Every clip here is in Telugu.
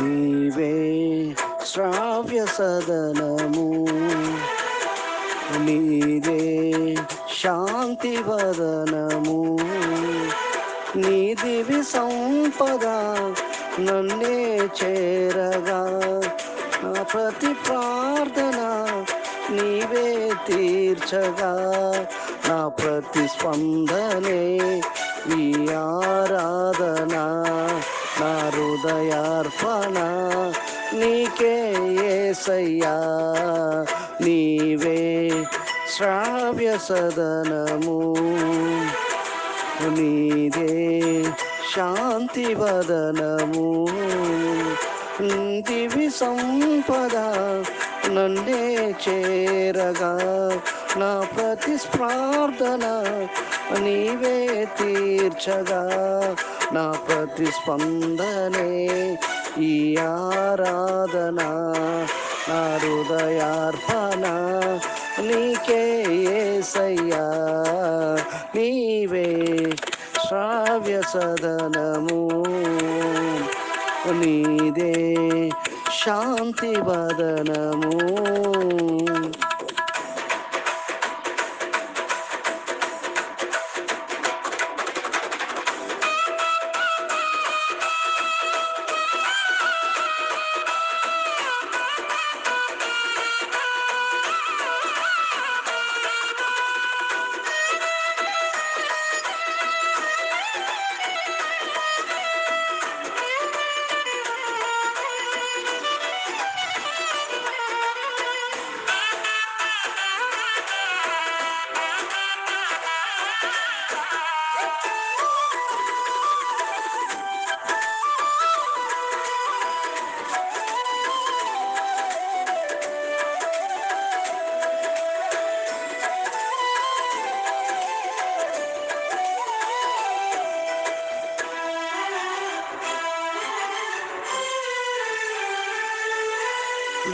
నీవే శ్రావ్య సదనము. నీదే శాంతి వదనము. నీదివి సంపద నన్నే చేరగా. నా ప్రతి ప్రార్థన నీవే తీర్చగా. నా ప్రతి స్పందనే ఈ ఆరాధన. నా హృదయార్పణ నీకే ఏసయ్యా. నీవే శ్రావ్య సదనము. నీదే శాంతి వదనము. దివి సంపద నన్నే చేరగా. నా ప్రతి ప్రార్థన నీవే తీర్చగా. నా ప్రతి స్పందనే ఈ ఆరాధన నా హృదయార్పణ నీకే ఏసయ్యా. నీవే శ్రావ్య సదనము నీదే శాంతి వదనము.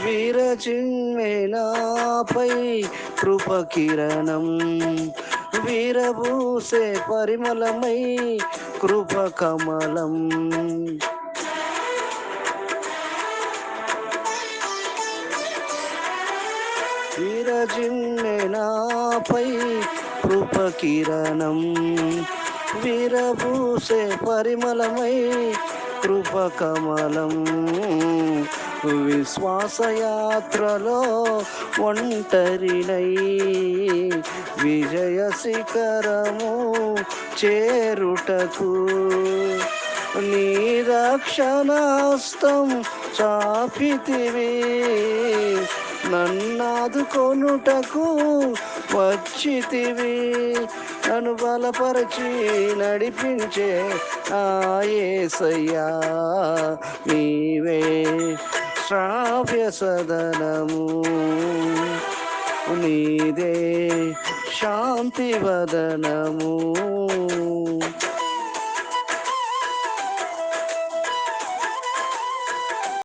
విరచిన్మేనాపై కృపకిరణం వీరభూసే పరిమళమై కృపకమలం విరజిమ్మెనాపై కృపకిరణం విరభూసే పరిమళమై కృపకమలం విశ్వాసయాత్రలో ఒంటరినై విజయ శిఖరము చేరుటకు. నీ రక్షణాస్తం చాపితివి నన్నాదుకొనుటకు వచ్చితివి. నన్ను బలపరచి నడిపించే ఆయేసయ్యా నీవే. శ్రావ్య సదనము నీదే శాంతి వదనము